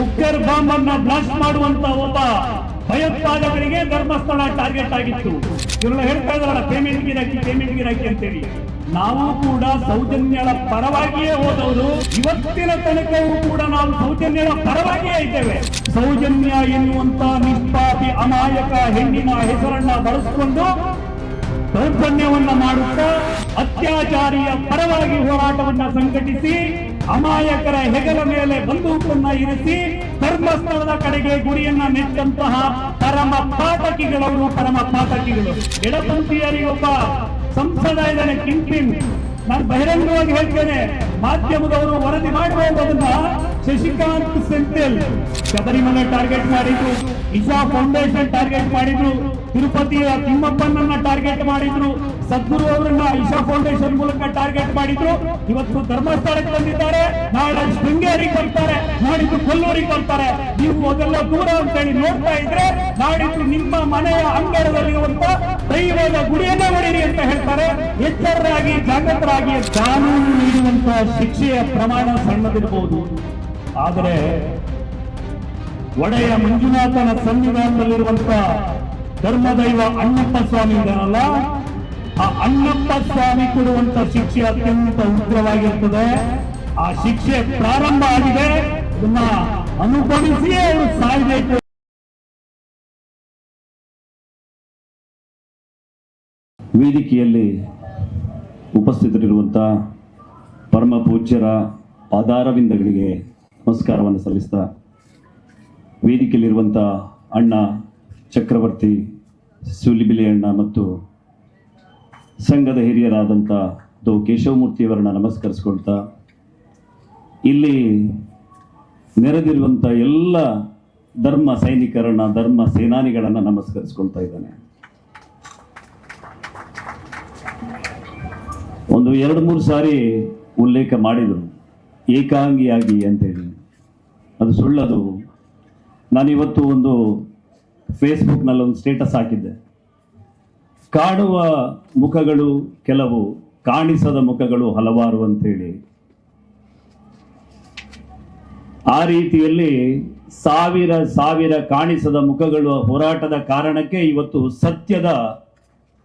Cooker bomb ಅನ್ನ blast ಮಾಡುವಂತ ಒಬ್ಬ ಭಯೋತ್ಪಾದಕರಿಗೆ ಧರ್ಮಸ್ಥಳ ಟಾರ್ಗೆಟ್ ಆಗಿತ್ತು. ಇವರೆಲ್ಲ ಹೇಳ್ತಾ ಇದಾರಲ್ಲ ಪೇಮೆಂಟ್ ಗಿರಾಕಿ ಪೇಮೆಂಟ್ ಗಿರಾಕಿ ಅಂತೇಳಿ. ನಾವು ಕೂಡ ಸೌಜನ್ಯಳ ಪರವಾಗಿಯೇ ಹೋದವರು. ಇವತ್ತಿನ ತನಕವೂ ಕೂಡ ನಾವು ಸೌಜನ್ಯಳ ಪರವಾಗಿಯೇ ಇದ್ದೇವೆ. ಸೌಜನ್ಯ ಎನ್ನುವಂತ ನಿಷ್ಪಾಪಿ ಅಮಾಯಕ ಹೆಣ್ಣಿನ ಹೆಸರನ್ನ ಬಳಸಿಕೊಂಡು ದೌರ್ಜನ್ಯವನ್ನ ಮಾಡುತ್ತಾ, ಅತ್ಯಾಚಾರಿಯ ಪರವಾಗಿ ಹೋರಾಟವನ್ನ ಸಂಘಟಿಸಿ ಅಮಾಯಕರ ಹೆಗಲ ಮೇಲೆ ಬಂದೂಕನ್ನ ಇರಿಸಿ ಧರ್ಮಸ್ಥಳದ ಕಡೆಗೆ ಗುರಿಯನ್ನ ನೆಟ್ಟಂತಹ ಪರಮ ಪಾತಕಿಗಳವರು, ಪರಮ ಪಾತಕಿಗಳು. ಎಡಪಂಥೀಯರಿಗೊಬ್ಬ ಸಂಸದ ಇದ್ದಾನೆ ಕಿಂಪಿನ್ ನಾನು ಬಹಿರಂಗವಾಗಿ ಹೇಳ್ತೇನೆ, ಮಾಧ್ಯಮದವರು ವರದಿ ಮಾಡಬಹುದನ್ನ ಶಶಿಕಾಂತ್ ಸೆಂಥಿಲ್ ಶಬರಿಮಲೆ ಟಾರ್ಗೆಟ್ ಮಾಡಿದ್ರು, ಇಶಾ ಫೌಂಡೇಶನ್ ಟಾರ್ಗೆಟ್ ಮಾಡಿದ್ರು ತಿರುಪತಿಯ ತಿಮ್ಮಪ್ಪನನ್ನ ಟಾರ್ಗೆಟ್ ಮಾಡಿದ್ರು, ಸದ್ಗುರು ಅವರನ್ನ ಇಶಾ ಫೌಂಡೇಶನ್ ಮೂಲಕ ಟಾರ್ಗೆಟ್ ಮಾಡಿದ್ರು. ಇವತ್ತು ಧರ್ಮಸ್ಥಳಕ್ಕೆ ಬಂದಿದ್ದಾರೆ, ನಾಳೆ ಶೃಂಗೇರಿಗೆ ಬರ್ತಾರೆ, ನಾಡಿದ್ದು ಕೊಲ್ಲೂರಿಗೆ ಬರ್ತಾರೆ. ನೀವು ಅದೆಲ್ಲ ದೂರ ಅಂತ ಹೇಳಿ ನೋಡ್ತಾ ಇದ್ರೆ, ನಾಡಿದ್ದು ನಿಮ್ಮ ಮನೆಯ ಅಂಗಳದಲ್ಲಿರುವಂತ ದೈವದ ಗುಡಿಯನ್ನೇ ಹೊಡೀರಿ ಅಂತ ಹೇಳ್ತಾರೆ. ಎಚ್ಚರರಾಗಿ, ಜಾಗೃತರಾಗಿ ಕಾನೂನು ನೀಡುವಂತ ಶಿಕ್ಷೆಯ ಪ್ರಮಾಣ ಸಣ್ಣದಿರಬಹುದು ಆದರೆ ಒಡೆಯ ಮಂಜುನಾಥನ ಸನ್ನಿಧಾನದಲ್ಲಿರುವಂತ ಧರ್ಮದೈವ ಅಣ್ಣಪ್ಪ ಸ್ವಾಮಿ ಇದ್ದಾನಲ್ಲ ಆ ಅಣ್ಣಪ್ಪ ಸ್ವಾಮಿ ಕೊಡುವಂತ ಶಿಕ್ಷೆ ಅತ್ಯಂತ ಉಗ್ರವಾಗಿರ್ತದೆ. ಆ ಶಿಕ್ಷೆ ಪ್ರಾರಂಭ ಆಗಿದೆ. ಇದನ್ನ ಅನುಭವಿಸಿಯೇ ಅವರು ಸಾಯಬೇಕು. ವೇದಿಕೆಯಲ್ಲಿ ಉಪಸ್ಥಿತರಿರುವಂಥ ಪರಮ ಪೂಜ್ಯರ ಆಧಾರವಿಂದಗಳಿಗೆ ನಮಸ್ಕಾರವನ್ನು ಸಲ್ಲಿಸ್ತಾ ವೇದಿಕೆಯಲ್ಲಿರುವಂಥ ಅಣ್ಣ ಚಕ್ರವರ್ತಿ, ಸುಲಿಬಿಲಿ ಅಣ್ಣ ಮತ್ತು ಸಂಘದ ಹಿರಿಯರಾದಂಥ ದೋ ಕೇಶವಮೂರ್ತಿಯವರನ್ನ ನಮಸ್ಕರಿಸ್ಕೊಳ್ತಾ, ಇಲ್ಲಿ ನೆರೆದಿರುವಂಥ ಎಲ್ಲ ಧರ್ಮ ಸೈನಿಕರನ್ನ, ಧರ್ಮ ಸೇನಾನಿಗಳನ್ನು ನಮಸ್ಕರಿಸ್ಕೊಳ್ತಾ ಇದ್ದಾನೆ. ಒಂದು ಎರಡು ಮೂರು ಸಾರಿ ಉಲ್ಲೇಖ ಮಾಡಿದರು, ಏಕಾಂಗಿಯಾಗಿ ಅಂತೇಳಿ. ಅದು ಸುಳ್ಳದು. ನಾನಿವತ್ತು ಒಂದು ಫೇಸ್ಬುಕ್ನಲ್ಲಿ ಒಂದು ಸ್ಟೇಟಸ್ ಹಾಕಿದ್ದೆ. ಕಾಡುವ ಮುಖಗಳು ಕೆಲವು, ಕಾಣಿಸದ ಮುಖಗಳು ಹಲವಾರು ಅಂತೇಳಿ ಆ ರೀತಿಯಲ್ಲಿ ಸಾವಿರ ಸಾವಿರ ಕಾಣಿಸದ ಮುಖಗಳು ಹೋರಾಟದ ಕಾರಣಕ್ಕೆ ಇವತ್ತು ಸತ್ಯದ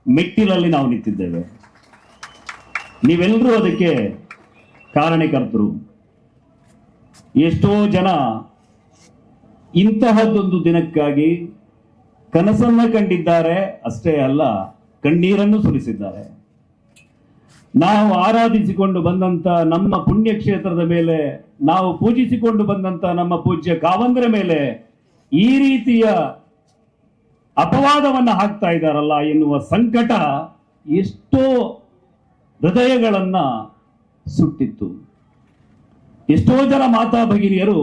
ಮೆಟ್ಟಿಲಲ್ಲಿ ನಾವು ನಿಂತಿದ್ದೇವೆ. ನೀವೆಲ್ಲರೂ ಅದಕ್ಕೆ ಕಾರಣಕರ್ತರು. ಎಷ್ಟೋ ಜನ ಇಂತಹದ್ದೊಂದು ದಿನಕ್ಕಾಗಿ ಕನಸನ್ನ ಕಂಡಿದ್ದಾರೆ. ಅಷ್ಟೇ ಅಲ್ಲ ಕಣ್ಣೀರನ್ನು ಸುರಿಸಿದ್ದಾರೆ. ನಾವು ಆರಾಧಿಸಿಕೊಂಡು ಬಂದಂತ ನಮ್ಮ ಪುಣ್ಯಕ್ಷೇತ್ರದ ಮೇಲೆ, ನಾವು ಪೂಜಿಸಿಕೊಂಡು ಬಂದಂತ ನಮ್ಮ ಪೂಜ್ಯ ಕಾವಂದ್ರ ಮೇಲೆ ಈ ರೀತಿಯ ಅಪವಾದವನ್ನ ಹಾಕ್ತಾ ಇದ್ದಾರಲ್ಲ ಎನ್ನುವ ಸಂಕಟ ಎಷ್ಟೋ ಹೃದಯಗಳನ್ನ ಸುಟ್ಟಿತ್ತು. ಎಷ್ಟೋ ಜನ ಮಾತಾ ಭಗಿನಿಯರು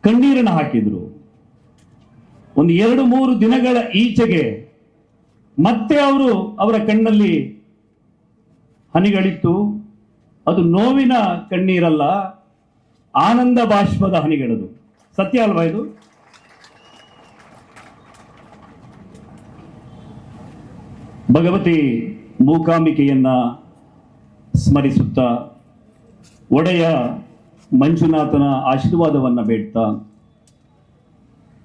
ಕಣ್ಣೀರನ್ನು ಹಾಕಿದ್ರು. ಒಂದು ಎರಡು ಮೂರು ದಿನಗಳ ಈಚೆಗೆ ಮತ್ತೆ ಅವರು ಅವರ ಕಣ್ಣಲ್ಲಿ ಹನಿಗಳಿತ್ತು. ಅದು ನೋವಿನ ಕಣ್ಣೀರಲ್ಲ, ಆನಂದ ಬಾಷ್ಪದ ಹನಿಗಳದು. ಸತ್ಯ ಅಲ್ವಾ ಇದು? ಭಗವತಿ ಮೂಕಾಂಬಿಕೆಯನ್ನ ಸ್ಮರಿಸುತ್ತಾ, ಒಡೆಯ ಮಂಜುನಾಥನ ಆಶೀರ್ವಾದವನ್ನ ಬೇಡ್ತಾ,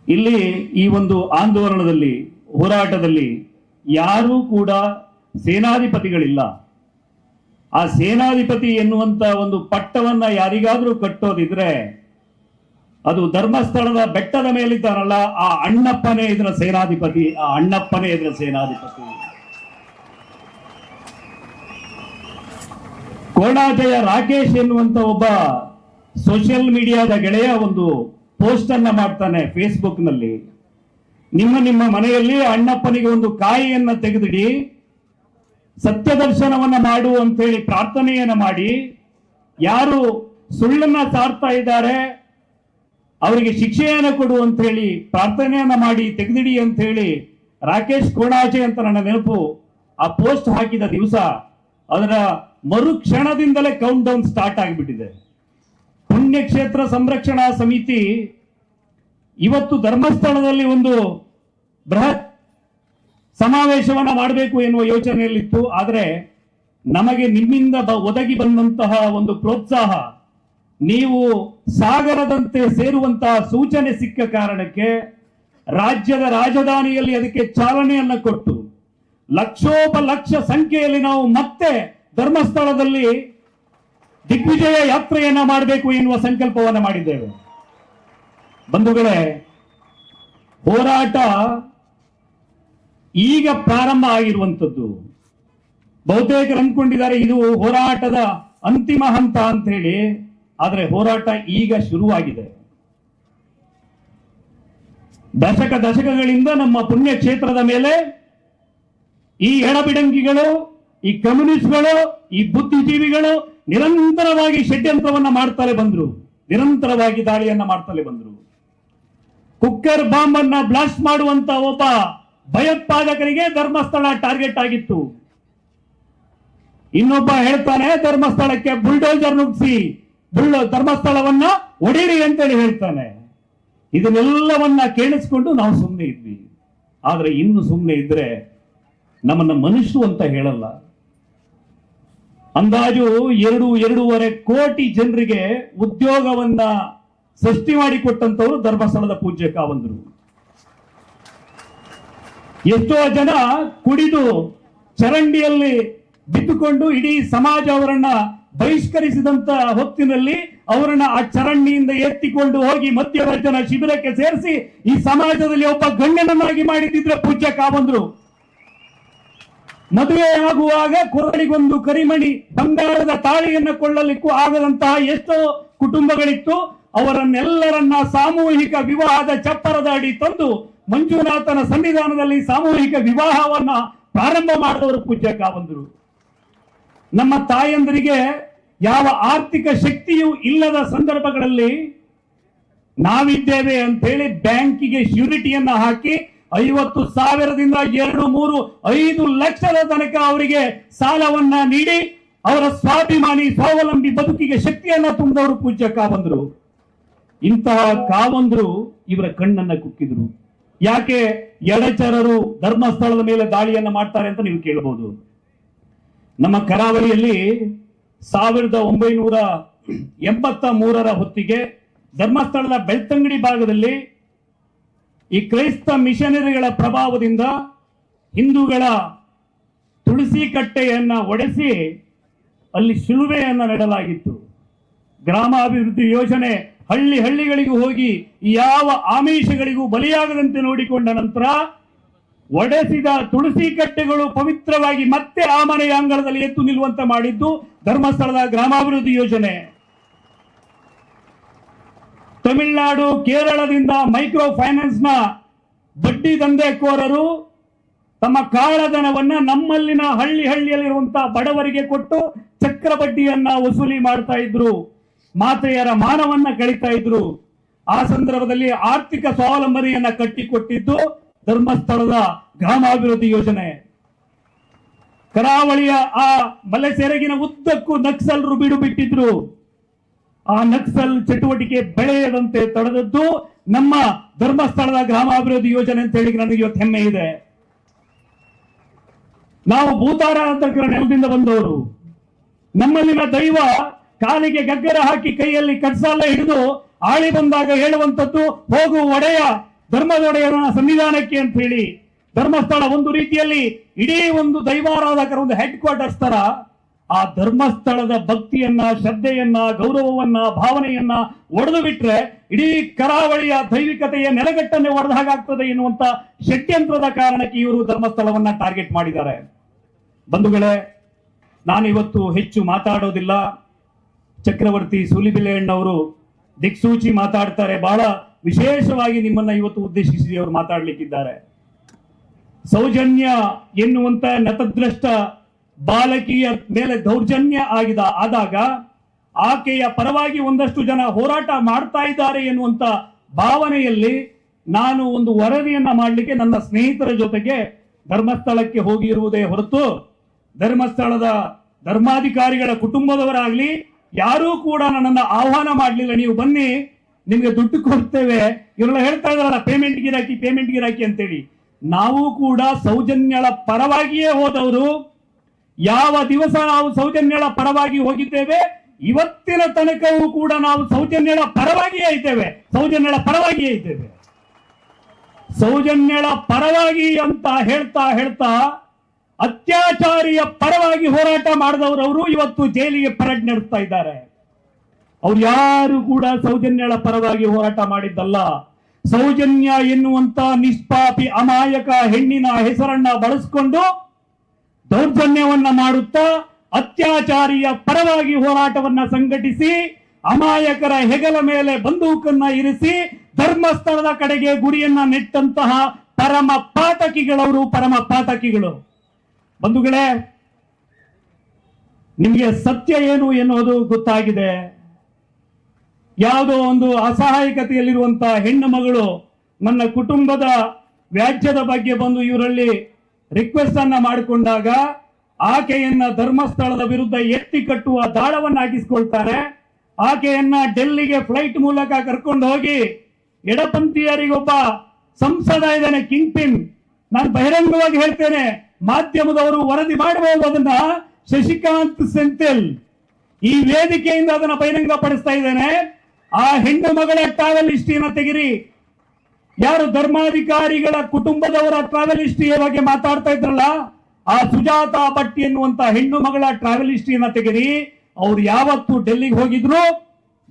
ಇಲ್ಲಿ ಈ ಒಂದು ಆಂದೋಲನದಲ್ಲಿ, ಹೋರಾಟದಲ್ಲಿ ಯಾರೂ ಕೂಡ ಸೇನಾಧಿಪತಿಗಳಿಲ್ಲ. ಆ ಸೇನಾಧಿಪತಿ ಎನ್ನುವಂತ ಒಂದು ಪಟ್ಟವನ್ನ ಯಾರಿಗಾದ್ರೂ ಕಟ್ಟೋದಿದ್ರೆ ಅದು ಧರ್ಮಸ್ಥಳದ ಬೆಟ್ಟದ ಮೇಲಿದ್ದಾನಲ್ಲ ಆ ಅಣ್ಣಪ್ಪನೇ ಇದರ ಸೇನಾಧಿಪತಿ, ಆ ಅಣ್ಣಪ್ಪನೇ ಇದರ ಸೇನಾಧಿಪತಿ. ಕೋಣಾಜಯ ರಾಕೇಶ್ ಎನ್ನುವಂತ ಒಬ್ಬ ಸೋಷಿಯಲ್ ಮೀಡಿಯಾದ ಗೆಳೆಯ ಒಂದು ಪೋಸ್ಟ್ ಅನ್ನ ಮಾಡ್ತಾನೆ ಫೇಸ್ಬುಕ್ನಲ್ಲಿ. ನಿಮ್ಮ ನಿಮ್ಮ ಮನೆಯಲ್ಲಿ ಅಣ್ಣಪ್ಪನಿಗೆ ಒಂದು ಕಾಯಿಯನ್ನ ತೆಗೆದಿಡಿ, ಸತ್ಯ ದರ್ಶನವನ್ನ ಮಾಡು ಅಂತ ಹೇಳಿ ಪ್ರಾರ್ಥನೆಯನ್ನ ಮಾಡಿ. ಯಾರು ಸುಳ್ಳನ್ನ ಸಾರ್ತಾ ಇದ್ದಾರೆ, ಅವರಿಗೆ ಶಿಕ್ಷೆಯನ್ನು ಕೊಡು ಅಂತ ಹೇಳಿ ಪ್ರಾರ್ಥನೆಯನ್ನ ಮಾಡಿ ತೆಗೆದಿಡಿ ಅಂತ ಹೇಳಿ ರಾಕೇಶ್ ಕೋಣಾಜೆ ಅಂತ ನನ್ನ ನೆನಪು ಆ ಪೋಸ್ಟ್ ಹಾಕಿದ ದಿವಸ ಅದರ ಮರುಕ್ಷಣದಿಂದಲೇ ಕೌಂಟ್ ಡೌನ್ ಸ್ಟಾರ್ಟ್ ಆಗಿಬಿಟ್ಟಿದೆ. ಪುಣ್ಯಕ್ಷೇತ್ರ ಸಂರಕ್ಷಣಾ ಸಮಿತಿ ಇವತ್ತು ಧರ್ಮಸ್ಥಳದಲ್ಲಿ ಒಂದು ಬೃಹತ್ ಸಮಾವೇಶವನ್ನ ಮಾಡಬೇಕು ಎನ್ನುವ ಯೋಚನೆಯಲ್ಲಿತ್ತು. ಆದರೆ ನಮಗೆ ನಿಮ್ಮಿಂದ ಒದಗಿ ಬಂದಂತಹ ಒಂದು ಪ್ರೋತ್ಸಾಹ, ನೀವು ಸಾಗರದಂತೆ ಸೇರುವಂತಹ ಸೂಚನೆ ಸಿಕ್ಕ ಕಾರಣಕ್ಕೆ ರಾಜ್ಯದ ರಾಜಧಾನಿಯಲ್ಲಿ ಅದಕ್ಕೆ ಚಾಲನೆಯನ್ನ ಕೊಟ್ಟು ಲಕ್ಷೋಪ ಲಕ್ಷ ಸಂಖ್ಯೆಯಲ್ಲಿ ನಾವು ಮತ್ತೆ ಧರ್ಮಸ್ಥಳದಲ್ಲಿ ದಿಗ್ವಿಜಯ ಯಾತ್ರೆಯನ್ನ ಮಾಡಬೇಕು ಎನ್ನುವ ಸಂಕಲ್ಪವನ್ನ ಮಾಡಿದ್ದೇವೆ. ಬಂಧುಗಳೇ, ಹೋರಾಟ ಈಗ ಪ್ರಾರಂಭ ಆಗಿರುವಂಥದ್ದು. ಬಹುತೇಕರು ಅಂದ್ಕೊಂಡಿದ್ದಾರೆ, ಇದು ಹೋರಾಟದ ಅಂತಿಮ ಹಂತ ಅಂತ ಹೇಳಿ ಆದರೆ ಹೋರಾಟ ಈಗ ಶುರುವಾಗಿದೆ. ದಶಕ ದಶಕಗಳಿಂದ ನಮ್ಮ ಪುಣ್ಯ ಕ್ಷೇತ್ರದ ಮೇಲೆ ಈ ಎಡಬಿಡಂಗಿಗಳು, ಈ ಕಮ್ಯುನಿಸ್ಟ್ಗಳು, ಈ ಬುದ್ಧಿಜೀವಿಗಳು ನಿರಂತರವಾಗಿ ಷಡ್ಯಂತ್ರವನ್ನ ಮಾಡ್ತಲೇ ಬಂದ್ರು. ನಿರಂತರವಾಗಿ ದಾಳಿಯನ್ನ ಮಾಡ್ತಲೇ ಬಂದ್ರು. ಕುಕ್ಕರ್ ಬಾಂಬ್ ಅನ್ನ ಬ್ಲಾಸ್ಟ್ ಮಾಡುವಂತ ಒಬ್ಬ ಭಯೋತ್ಪಾದಕರಿಗೆ ಧರ್ಮಸ್ಥಳ ಟಾರ್ಗೆಟ್ ಆಗಿತ್ತು. ಇನ್ನೊಬ್ಬ ಹೇಳ್ತಾನೆ ಧರ್ಮಸ್ಥಳಕ್ಕೆ ಬುಲ್ಡೋಜರ್ ನುಗ್ಸಿ ಬುಲ್ಡೋ, ಧರ್ಮಸ್ಥಳವನ್ನ ಒಡೀರಿ ಅಂತೇಳಿ ಹೇಳ್ತಾನೆ. ಇದನ್ನೆಲ್ಲವನ್ನ ಕೇಳಿಸ್ಕೊಂಡು ನಾವು ಸುಮ್ಮನೆ ಇದ್ವಿ. ಆದ್ರೆ ಇನ್ನು ಸುಮ್ಮನೆ ಇದ್ರೆ ನಮ್ಮನ್ನ ಮನುಷ್ಯ ಅಂತ ಹೇಳಲ್ಲ. ಅಂದಾಜು ಎರಡು, ಎರಡೂವರೆ ಕೋಟಿ ಜನರಿಗೆ ಉದ್ಯೋಗವನ್ನ ಸೃಷ್ಟಿ ಮಾಡಿಕೊಟ್ಟಂತವರು ಧರ್ಮಸ್ಥಳದ ಪೂಜ್ಯ ಕಾವಂದರು ಎಷ್ಟೋ ಜನ ಕುಡಿದು ಚರಂಡಿಯಲ್ಲಿ ಬಿದ್ದುಕೊಂಡು ಇಡೀ ಸಮಾಜ ಅವರನ್ನ ಬಹಿಷ್ಕರಿಸಿದಂತ ಹೊತ್ತಿನಲ್ಲಿ ಅವರನ್ನ ಆ ಚರಂಡಿಯಿಂದ ಎತ್ತಿಕೊಂಡು ಹೋಗಿ ಮಧ್ಯವರ್ಜನ ಶಿಬಿರಕ್ಕೆ ಸೇರಿಸಿ ಈ ಸಮಾಜದಲ್ಲಿ ಒಬ್ಬ ಗಣ್ಯನನ್ನಾಗಿ ಮಾಡಿದ್ರೆ ಪೂಜ್ಯ ಕಾವಂದ್ರು ಮದುವೆ ಆಗುವಾಗ ಕೊರಳಿಗೊಂದು ಕರಿಮಣಿ ಬಂಗಾರದ ತಾಳಿಯನ್ನು ಕೊಳ್ಳಲಿಕ್ಕೂ ಆಗದಂತಹ ಎಷ್ಟೋ ಕುಟುಂಬಗಳಿತ್ತು. ಅವರನ್ನೆಲ್ಲರನ್ನ ಸಾಮೂಹಿಕ ವಿವಾಹದ ಚಪ್ಪರದ ಅಡಿ ತಂದು ಮಂಜುನಾಥನ ಸಂವಿಧಾನದಲ್ಲಿ ಸಾಮೂಹಿಕ ವಿವಾಹವನ್ನ ಪ್ರಾರಂಭ ಮಾಡಿದವರು ಪೂಜ್ಯ ಕಾವಂದರು ನಮ್ಮ ತಾಯಂದರಿಗೆ ಯಾವ ಆರ್ಥಿಕ ಶಕ್ತಿಯೂ ಇಲ್ಲದ ಸಂದರ್ಭಗಳಲ್ಲಿ ನಾವಿದ್ದೇವೆ ಅಂತ ಹೇಳಿ ಬ್ಯಾಂಕಿಗೆ ಶ್ಯೂರಿಟಿಯನ್ನ ಹಾಕಿ ಐವತ್ತು ಸಾವಿರದಿಂದ ಎರಡು ಮೂರು ಐದು ಲಕ್ಷದ ತನಕ ಅವರಿಗೆ ಸಾಲವನ್ನ ನೀಡಿ ಅವರ ಸ್ವಾಭಿಮಾನಿ, ಸ್ವಾವಲಂಬಿ ಬದುಕಿಗೆ ಶಕ್ತಿಯನ್ನ ತುಂಬಿದವರು ಪೂಜ್ಯ ಕಾವಂದ್ರು ಇಂತಹ ಕಾವಂದರು ಇವರ ಕಣ್ಣನ್ನ ಕುಕ್ಕಿದ್ರು. ಯಾಕೆ ಎಡಚರರು ಧರ್ಮಸ್ಥಳದ ಮೇಲೆ ದಾಳಿಯನ್ನ ಮಾಡ್ತಾರೆ ಅಂತ ನೀವು ಕೇಳಬಹುದು ನಮ್ಮ ಕರಾವಳಿಯಲ್ಲಿ ಸಾವಿರದ ಒಂಬೈನೂರ ಎಂಬತ್ತ ಮೂರರ ಹೊತ್ತಿಗೆ ಧರ್ಮಸ್ಥಳದ ಬೆಳ್ತಂಗಡಿ ಭಾಗದಲ್ಲಿ ಈ ಕ್ರೈಸ್ತ ಮಿಷನರಿಗಳ ಪ್ರಭಾವದಿಂದ ಹಿಂದೂಗಳ ತುಳಸಿ ಕಟ್ಟೆಯನ್ನ ಒಡೆಸಿ ಅಲ್ಲಿ ಶಿಲುವೆಯನ್ನ ನೆಡಲಾಗಿತ್ತು. ಗ್ರಾಮಾಭಿವೃದ್ಧಿ ಯೋಜನೆ ಹಳ್ಳಿ ಹಳ್ಳಿಗಳಿಗೂ ಹೋಗಿ ಯಾವ ಆಮಿಷಗಳಿಗೂ ಬಲಿಯಾಗದಂತೆ ನೋಡಿಕೊಂಡ ನಂತರ ಒಡೆಸಿದ ತುಳಸಿ ಕಟ್ಟೆಗಳು ಪವಿತ್ರವಾಗಿ ಮತ್ತೆ ಆ ಮನೆಯ ಅಂಗಳದಲ್ಲಿ ಎತ್ತು ನಿಲ್ಲುವಂತೆ ಮಾಡಿದ್ದು ಧರ್ಮಸ್ಥಳದ ಗ್ರಾಮಾಭಿವೃದ್ಧಿ ಯೋಜನೆ. ತಮಿಳುನಾಡು, ಕೇರಳದಿಂದ ಮೈಕ್ರೋ ಫೈನಾನ್ಸ್ನ ಬಡ್ಡಿ ದಂಧೆಕೋರರು ತಮ್ಮ ಕಾಳಧನವನ್ನ ನಮ್ಮಲ್ಲಿನ ಹಳ್ಳಿ ಹಳ್ಳಿಯಲ್ಲಿರುವಂತಹ ಬಡವರಿಗೆ ಕೊಟ್ಟು ಚಕ್ರ ಬಡ್ಡಿಯನ್ನ ವಸೂಲಿ ಮಾಡ್ತಾ ಇದ್ರು. ಮಾತೆಯರ ಮಾನವನ್ನ ಕಳೀತಾ ಇದ್ರು. ಆ ಸಂದರ್ಭದಲ್ಲಿ ಆರ್ಥಿಕ ಸ್ವಾವಲಂಬನೆಯನ್ನ ಕಟ್ಟಿಕೊಟ್ಟಿದ್ದು ಧರ್ಮಸ್ಥಳದ ಗ್ರಾಮಾಭಿವೃದ್ಧಿ ಯೋಜನೆ. ಕರಾವಳಿಯ ಆ ಮಲೆ ಸೆರಗಿನ ಉದ್ದಕ್ಕೂ ನಕ್ಸಲ್ರು ಬಿಡು ಬಿಟ್ಟಿದ್ರು. ಆ ನಕ್ಸಲ್ ಚಟುವಟಿಕೆ ಬೆಳೆಯದಂತೆ ತಡೆದದ್ದು ನಮ್ಮ ಧರ್ಮಸ್ಥಳದ ಗ್ರಾಮಾಭಿವೃದ್ಧಿ ಯೋಜನೆ ಅಂತ ಹೇಳಿ ನನಗೆ ಇವತ್ತು ಹೆಮ್ಮೆ ಇದೆ. ನಾವು ಭೂತಾರ ಅಂತ ನೆಲದಿಂದ ಬಂದವರು. ನಮ್ಮಲ್ಲಿನ ದೈವ ಕಾಲಿಗೆ ಗಗ್ಗರ ಹಾಕಿ ಕೈಯಲ್ಲಿ ಕಟ್ಸಾಲ ಹಿಡಿದು ಆಳಿ ಬಂದಾಗ ಹೇಳುವಂತದ್ದು ಹೋಗು ಒಡೆಯ ಧರ್ಮದೊಡೆಯರ ಸಂವಿಧಾನಕ್ಕೆ ಅಂತ ಹೇಳಿ ಧರ್ಮಸ್ಥಳ ಒಂದು ರೀತಿಯಲ್ಲಿ ಇಡೀ ಒಂದು ದೈವಾರಾಧಕರ ಒಂದು ಹೆಡ್ ಕ್ವಾರ್ಟರ್ಸ್ ತರ ಆ ಧರ್ಮಸ್ಥಳದ ಭಕ್ತಿಯನ್ನ, ಶ್ರದ್ಧೆಯನ್ನ, ಗೌರವವನ್ನ, ಭಾವನೆಯನ್ನ ಒಡೆದು ಬಿಟ್ರೆ ಇಡೀ ಕರಾವಳಿಯ ದೈವಿಕತೆಯ ನೆಲಗಟ್ಟನ್ನೇ ಒಡೆದ ಹಾಗಾಗ್ತದೆ ಎನ್ನುವಂತ ಷಡ್ಯಂತ್ರದ ಕಾರಣಕ್ಕೆ ಇವರು ಧರ್ಮಸ್ಥಳವನ್ನ ಟಾರ್ಗೆಟ್ ಮಾಡಿದ್ದಾರೆ. ಬಂಧುಗಳೇ, ನಾನಿವತ್ತು ಹೆಚ್ಚು ಮಾತಾಡೋದಿಲ್ಲ. ಚಕ್ರವರ್ತಿ ಸೂಲಿಬಿಲೆಯಣ್ಣವರು ದಿಕ್ಸೂಚಿ ಮಾತಾಡ್ತಾರೆ. ಬಹಳ ವಿಶೇಷವಾಗಿ ನಿಮ್ಮನ್ನ ಇವತ್ತು ಉದ್ದೇಶಿಸಿ ಅವರು ಮಾತಾಡಲಿಕ್ಕಿದ್ದಾರೆ. ಸೌಜನ್ಯ ಎನ್ನುವಂತ ನತದ್ರಷ್ಟ ಬಾಲಕಿಯ ಮೇಲೆ ದೌರ್ಜನ್ಯ ಆಗಿದ. ಆದಾಗ ಆಕೆಯ ಪರವಾಗಿ ಒಂದಷ್ಟು ಜನ ಹೋರಾಟ ಮಾಡ್ತಾ ಇದ್ದಾರೆ ಎನ್ನುವಂತ ಭಾವನೆಯಲ್ಲಿ ನಾನು ಒಂದು ವರದಿಯನ್ನ ಮಾಡಲಿಕ್ಕೆ ನನ್ನ ಸ್ನೇಹಿತರ ಜೊತೆಗೆ ಧರ್ಮಸ್ಥಳಕ್ಕೆ ಹೋಗಿರುವುದೇ ಹೊರತು ಧರ್ಮಸ್ಥಳದ ಧರ್ಮಾಧಿಕಾರಿಗಳ ಕುಟುಂಬದವರಾಗ್ಲಿ ಯಾರೂ ಕೂಡ ನನ್ನನ್ನು ಆಹ್ವಾನ ಮಾಡಲಿಲ್ಲ. ನೀವು ಬನ್ನಿ, ನಿಮ್ಗೆ ದುಡ್ಡು ಕೊಡ್ತೇವೆ. ಇವರೆಲ್ಲ ಹೇಳ್ತಾ ಇದಾರಲ್ಲ ಪೇಮೆಂಟ್ ಗಿರಾಕಿ ಪೇಮೆಂಟ್ ಗಿರಾಕಿ ಅಂತೇಳಿ. ನಾವು ಕೂಡ ಸೌಜನ್ಯಳ ಪರವಾಗಿಯೇ ಹೋದವರು. ಯಾವ ದಿವಸ ನಾವು ಸೌಜನ್ಯಳ ಪರವಾಗಿ ಹೋಗಿದ್ದೇವೆ, ಇವತ್ತಿನ ತನಕವೂ ಕೂಡ ನಾವು ಸೌಜನ್ಯಳ ಪರವಾಗಿಯೇ ಇದ್ದೇವೆ. ಸೌಜನ್ಯಳ ಪರವಾಗಿಯೇ ಇದ್ದೇವೆ. ಸೌಜನ್ಯಳ ಪರವಾಗಿ ಅಂತ ಹೇಳ್ತಾ ಹೇಳ್ತಾ ಅತ್ಯಾಚಾರಿಯ ಪರವಾಗಿ ಹೋರಾಟ ಮಾಡಿದವರವರು ಇವತ್ತು ಜೈಲಿಗೆ ಪರೇಡ್ ನಡೆಸ್ತಾ ಇದ್ದಾರೆ. ಅವ್ರು ಯಾರು ಕೂಡ ಸೌಜನ್ಯಗಳ ಪರವಾಗಿ ಹೋರಾಟ ಮಾಡಿದ್ದಲ್ಲ. ಸೌಜನ್ಯ ಎನ್ನುವಂತ ನಿಷ್ಪಾಪಿ ಅಮಾಯಕ ಹೆಣ್ಣಿನ ಹೆಸರನ್ನ ಬಳಸಿಕೊಂಡು ದೌರ್ಜನ್ಯವನ್ನ ಮಾಡುತ್ತಾ ಅತ್ಯಾಚಾರಿಯ ಪರವಾಗಿ ಹೋರಾಟವನ್ನ ಸಂಘಟಿಸಿ ಅಮಾಯಕರ ಹೆಗಲ ಮೇಲೆ ಬಂದೂಕನ್ನ ಇರಿಸಿ ಧರ್ಮಸ್ಥಳದ ಕಡೆಗೆ ಗುರಿಯನ್ನ ನೆಟ್ಟಂತಹ ಪರಮ ಪಾತಕಿಗಳವರು ಪರಮ ಪಾತಕಿಗಳು. ಬಂಧುಗಳೇ, ನಿಮಗೆ ಸತ್ಯ ಏನು ಎನ್ನುವುದು ಗೊತ್ತಾಗಿದೆ. ಯಾವುದೋ ಒಂದು ಅಸಹಾಯಕತೆಯಲ್ಲಿರುವಂತಹ ಹೆಣ್ಣು ಮಗಳು ನನ್ನ ಕುಟುಂಬದ ವ್ಯಾಜ್ಯದ ಬಗ್ಗೆ ಬಂದು ಇವರಲ್ಲಿ ರಿಕ್ವೆಸ್ಟ್ ಅನ್ನ ಮಾಡಿಕೊಂಡಾಗ ಆಕೆಯನ್ನ ಧರ್ಮಸ್ಥಳದ ವಿರುದ್ಧ ಎತ್ತಿ ಕಟ್ಟುವ ದಾಳವನ್ನು ಹಾಕಿಸಿಕೊಳ್ತಾರೆ ಆಕೆಯನ್ನ ಡೆಲ್ಲಿಗೆ ಫ್ಲೈಟ್ ಮೂಲಕ ಕರ್ಕೊಂಡು ಹೋಗಿ ಎಡಪಂಥೀಯರಿಗೊಬ್ಬ ಸಂಸದ ಇದ್ದಾನೆ ಕಿಂಗ್ ಪಿನ್ ನಾನು ಬಹಿರಂಗವಾಗಿ ಹೇಳ್ತೇನೆ ಮಾಧ್ಯಮದವರು ವರದಿ ಮಾಡಬಹುದು ಅದನ್ನ ಶಶಿಕಾಂತ್ ಸೆಂಥಿಲ್ ಈ ವೇದಿಕೆಯಿಂದ ಅದನ್ನ ಬಹಿರಂಗ ಪಡಿಸ್ತಾ ಇದ್ದೇನೆ. ಆ ಹೆಣ್ಣು ಮಗಳ ಟ್ರಾವೆಲ್ ಹಿಸ್ಟ್ರಿಯನ್ನ ತೆಗಿರಿ. ಯಾರು ಧರ್ಮಾಧಿಕಾರಿಗಳ ಕುಟುಂಬದವರ ಟ್ರಾವೆಲ್ ಹಿಸ್ಟ್ರಿಯ ಬಗ್ಗೆ ಮಾತಾಡ್ತಾ ಇದ್ರಲ್ಲ, ಆ ಸುಜಾತಾ ಭಟ್ ಎನ್ನುವಂತ ಹೆಣ್ಣು ಮಗಳ ಟ್ರಾವೆಲ್ ಹಿಸ್ಟ್ರಿಯನ್ನ ತೆಗಿರಿ. ಅವ್ರು ಯಾವತ್ತು ಡೆಲ್ಲಿಗೆ ಹೋಗಿದ್ರು?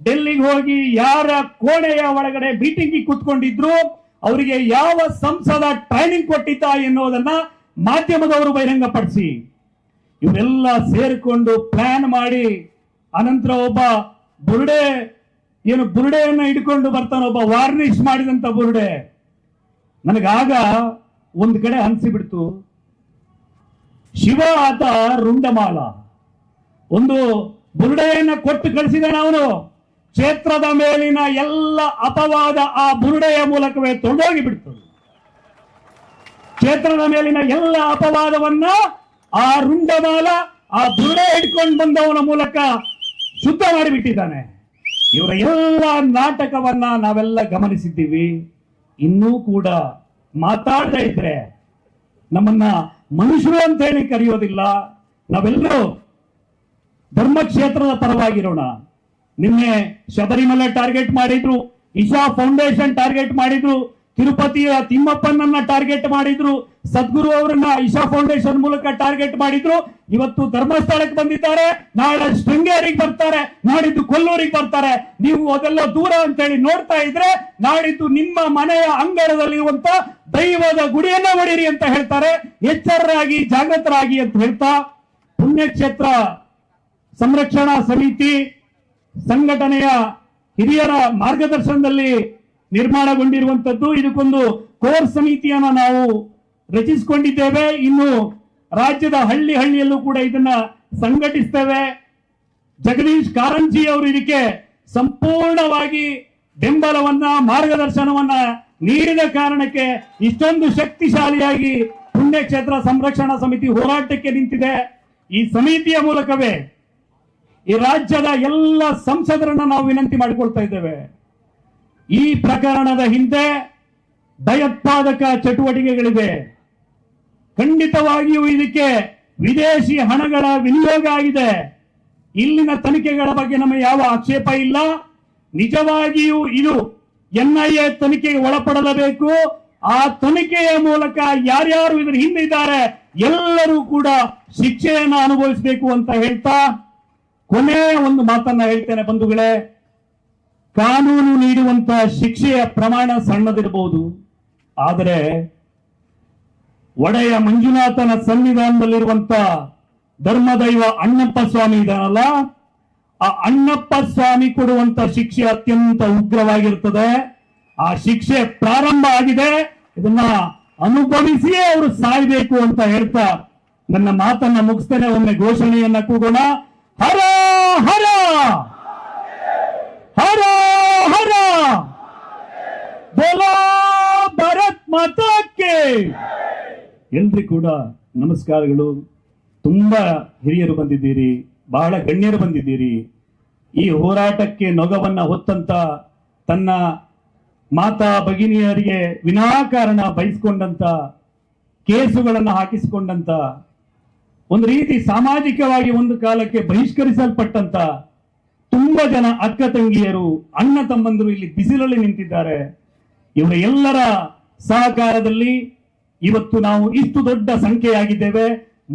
ಡೆಲ್ಲಿಗೆ ಹೋಗಿ ಯಾರ ಕೋಣೆಯ ಒಳಗಡೆ ಮೀಟಿಂಗ್ ಕುತ್ಕೊಂಡಿದ್ರು? ಅವರಿಗೆ ಯಾವ ಸಂಸದ ಟ್ರೈನಿಂಗ್ ಕೊಟ್ಟಿದ್ದ ಎನ್ನುವುದನ್ನ ಮಾಧ್ಯಮದವರು ಬಹಿರಂಗಪಡಿಸಿ ಇವರೆಲ್ಲ ಸೇರಿಕೊಂಡು ಪ್ಲಾನ್ ಮಾಡಿ, ಅನಂತರ ಒಬ್ಬ ಬುರುಡೆ, ಏನು ಬುರುಡೆಯನ್ನ ಹಿಡ್ಕೊಂಡು ಬರ್ತಾನೆ, ಒಬ್ಬ ವಾರ್ನಿಶ್ ಮಾಡಿದಂತ ಬುರುಡೆ. ನನಗಾಗ ಒಂದು ಕಡೆ ಅನ್ಸಿಬಿಡ್ತು. ಶಿವ ಆತ ರುಂಡಮಾಲ. ಒಂದು ಬುರುಡೆಯನ್ನ ಕೊಟ್ಟು ಕಳಿಸಿದಾನ ಅವನು. ಕ್ಷೇತ್ರದ ಮೇಲಿನ ಎಲ್ಲ ಅಪವಾದ ಆ ಬುರುಡೆಯ ಮೂಲಕವೇ ತೊಡೋಗಿ ಬಿಡ್ತು ಕ್ಷೇತ್ರದ ಮೇಲಿನ ಎಲ್ಲ ಅಪವಾದವನ್ನ ಆ ರುಂಡಮಾಲ ಆ ಬುರುಡೆ ಹಿಡ್ಕೊಂಡು ಬಂದವನ ಮೂಲಕ ಶುದ್ಧ ಮಾಡಿಬಿಟ್ಟಿದ್ದಾನೆ. ಇವರ ಎಲ್ಲ ನಾಟಕವನ್ನ ನಾವೆಲ್ಲ ಗಮನಿಸಿದ್ದೀವಿ. ಇನ್ನೂ ಕೂಡ ಮಾತಾಡ್ತಾ ಇದ್ರೆ ನಮ್ಮನ್ನ ಮನುಷ್ಯರು ಅಂತ ಹೇಳಿ ಕರೆಯೋದಿಲ್ಲ. ನಾವೆಲ್ಲರೂ ಧರ್ಮಕ್ಷೇತ್ರದ ಪರವಾಗಿರೋಣ. ನಿನ್ನೆ ಶಬರಿಮಲೆ ಟಾರ್ಗೆಟ್ ಮಾಡಿದ್ರು, ಇಶಾ ಫೌಂಡೇಶನ್ ಟಾರ್ಗೆಟ್ ಮಾಡಿದ್ರು ತಿರುಪತಿಯ ತಿಮ್ಮಪ್ಪನನ್ನ ಟಾರ್ಗೆಟ್ ಮಾಡಿದ್ರು, ಸದ್ಗುರು ಅವರನ್ನ ಇಶಾ ಫೌಂಡೇಶನ್ ಮೂಲಕ ಟಾರ್ಗೆಟ್ ಮಾಡಿದ್ರು. ಇವತ್ತು ಧರ್ಮಸ್ಥಳಕ್ಕೆ ಬಂದಿದ್ದಾರೆ, ನಾಳೆ ಶೃಂಗೇರಿಗೆ ಬರ್ತಾರೆ, ನಾಡಿದ್ದು ಕೊಲ್ಲೂರಿಗೆ ಬರ್ತಾರೆ. ನೀವು ಅದೆಲ್ಲ ದೂರ ಅಂತ ಹೇಳಿ ನೋಡ್ತಾ ಇದ್ರೆ, ನಾಡಿದ್ದು ನಿಮ್ಮ ಮನೆಯ ಅಂಗಳದಲ್ಲಿರುವಂತ ದೈವದ ಗುಡಿಯನ್ನ ಹೊಡಿರಿ ಅಂತ ಹೇಳ್ತಾರೆ. ಎಚ್ಚರರಾಗಿ, ಜಾಗೃತರಾಗಿ ಅಂತ ಹೇಳ್ತಾ, ಪುಣ್ಯಕ್ಷೇತ್ರ ಸಂರಕ್ಷಣಾ ಸಮಿತಿ ಸಂಘಟನೆಯ ಹಿರಿಯರ ಮಾರ್ಗದರ್ಶನದಲ್ಲಿ ನಿರ್ಮಾಣಗೊಂಡಿರುವಂತದ್ದು ಇದಕ್ಕೊಂದು ಕೋರ್ ಸಮಿತಿಯನ್ನ ನಾವು ರಚಿಸಿಕೊಂಡಿದ್ದೇವೆ. ಇನ್ನು ರಾಜ್ಯದ ಹಳ್ಳಿ ಹಳ್ಳಿಯಲ್ಲೂ ಕೂಡ ಇದನ್ನ ಸಂಘಟಿಸ್ತೇವೆ. ಜಗದೀಶ್ ಕಾರಂಜಿ ಅವರು ಇದಕ್ಕೆ ಸಂಪೂರ್ಣವಾಗಿ ಬೆಂಬಲವನ್ನ, ಮಾರ್ಗದರ್ಶನವನ್ನ ನೀಡಿದ ಕಾರಣಕ್ಕೆ ಇಷ್ಟೊಂದು ಶಕ್ತಿಶಾಲಿಯಾಗಿ ಪುಣ್ಯಕ್ಷೇತ್ರ ಸಂರಕ್ಷಣಾ ಸಮಿತಿ ಹೋರಾಟಕ್ಕೆ ನಿಂತಿದೆ. ಈ ಸಮಿತಿಯ ಮೂಲಕವೇ ಈ ರಾಜ್ಯದ ಎಲ್ಲ ಸಂಸದರನ್ನ ನಾವು ವಿನಂತಿ ಮಾಡಿಕೊಳ್ತಾ ಇದ್ದೇವೆ. ಈ ಪ್ರಕರಣದ ಹಿಂದೆ ಭಯೋತ್ಪಾದಕ ಚಟುವಟಿಕೆಗಳಿವೆ. ಖಂಡಿತವಾಗಿಯೂ ಇದಕ್ಕೆ ವಿದೇಶಿ ಹಣಗಳ ವಿನಿಯೋಗ ಆಗಿದೆ. ಇಲ್ಲಿನ ತನಿಖೆಗಳ ಬಗ್ಗೆ ನಮಗೆ ಯಾವ ಆಕ್ಷೇಪ ಇಲ್ಲ. ನಿಜವಾಗಿಯೂ ಇದು ಎನ್ಐಎ ತನಿಖೆಗೆ ಒಳಪಡಲೇಬೇಕು. ಆ ತನಿಖೆಯ ಮೂಲಕ ಯಾರ್ಯಾರು ಇದರ ಹಿಂದೆ ಇದ್ದಾರೆ ಎಲ್ಲರೂ ಕೂಡ ಶಿಕ್ಷೆಯನ್ನು ಅನುಭವಿಸಬೇಕು ಅಂತ ಹೇಳ್ತಾ ಕೊನೆಯ ಒಂದು ಮಾತನ್ನ ಹೇಳ್ತೇನೆ ಬಂಧುಗಳೇ. ಕಾನೂನು ನೀಡುವಂತ ಶಿಕ್ಷೆಯ ಪ್ರಮಾಣ ಸಣ್ಣದಿರಬಹುದು ಆದರೆ ಒಡೆಯ ಮಂಜುನಾಥನ ಸನ್ನಿಧಾನದಲ್ಲಿರುವಂತ ಧರ್ಮದೈವ ಅಣ್ಣಪ್ಪ ಸ್ವಾಮಿ ಇದಾನಲ್ಲ, ಆ ಅಣ್ಣಪ್ಪ ಸ್ವಾಮಿ ಕೊಡುವಂತ ಶಿಕ್ಷೆ ಅತ್ಯಂತ ಉಗ್ರವಾಗಿರ್ತದೆ. ಆ ಶಿಕ್ಷೆ ಪ್ರಾರಂಭ ಆಗಿದೆ. ಇದನ್ನ ಅನುಭವಿಸಿಯೇ ಅವರು ಸಾಯ್ಬೇಕು ಅಂತ ಹೇಳ್ತಾ ನನ್ನ ಮಾತನ್ನ ಮುಗಿಸ್ತೇನೆ. ಒಮ್ಮೆ ಘೋಷಣೆಯನ್ನ ಕೂಗೋಣ. ಹರ ಹರ ಹರ ಹರ ಬೋಲೋ ಭಾರತ್ ಮಾತಾಕ್ಕೆ. ಎಲ್ರಿ ಕೂಡ ನಮಸ್ಕಾರಗಳು. ತುಂಬಾ ಹಿರಿಯರು ಬಂದಿದ್ದೀರಿ, ಬಹಳ ಗಣ್ಯರು ಬಂದಿದ್ದೀರಿ. ಈ ಹೋರಾಟಕ್ಕೆ ನೊಗವನ್ನ ಹೊತ್ತಂತ ತನ್ನ ಮಾತಾ ಭಗಿನಿಯರಿಗೆ ವಿನಾಕಾರಣ ಬಯಸ್ಕೊಂಡಂತ, ಕೇಸುಗಳನ್ನು ಹಾಕಿಸಿಕೊಂಡಂತ, ಒಂದು ರೀತಿ ಸಾಮಾಜಿಕವಾಗಿ ಒಂದು ಕಾಲಕ್ಕೆ ಬಹಿಷ್ಕರಿಸಲ್ಪಟ್ಟಂತ, ತುಂಬಾ ಜನ ಅಕ್ಕ ತಂಗಿಯರು, ಅಣ್ಣ ತಮ್ಮಂದಿರು ಇಲ್ಲಿ ಬಿಸಿಲಲ್ಲಿ ನಿಂತಿದ್ದಾರೆ. ಇವರ ಎಲ್ಲರ ಸಹಕಾರದಲ್ಲಿ ಇವತ್ತು ನಾವು ಇಷ್ಟು ದೊಡ್ಡ ಸಂಖ್ಯೆಯಾಗಿದ್ದೇವೆ.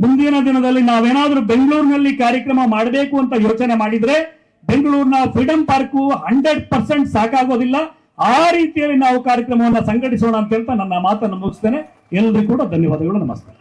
ಮುಂದಿನ ದಿನದಲ್ಲಿ ನಾವೇನಾದ್ರೂ ಬೆಂಗಳೂರಿನಲ್ಲಿ ಕಾರ್ಯಕ್ರಮ ಮಾಡಬೇಕು ಅಂತ ಯೋಚನೆ ಮಾಡಿದ್ರೆ ಬೆಂಗಳೂರಿನ ಫ್ರೀಡಂ ಪಾರ್ಕ್ ಹಂಡ್ರೆಡ್ ಪರ್ಸೆಂಟ್ ಸಾಕಾಗೋದಿಲ್ಲ. ಆ ರೀತಿಯಲ್ಲಿ ನಾವು ಕಾರ್ಯಕ್ರಮವನ್ನು ಸಂಘಟಿಸೋಣ ಅಂತ ಹೇಳ್ತಾ ನನ್ನ ಮಾತನ್ನು ಮುಗಿಸ್ತೇನೆ. ಎಲ್ಲರಿಗೂ ಕೂಡ ಧನ್ಯವಾದಗಳು, ನಮಸ್ಕಾರ.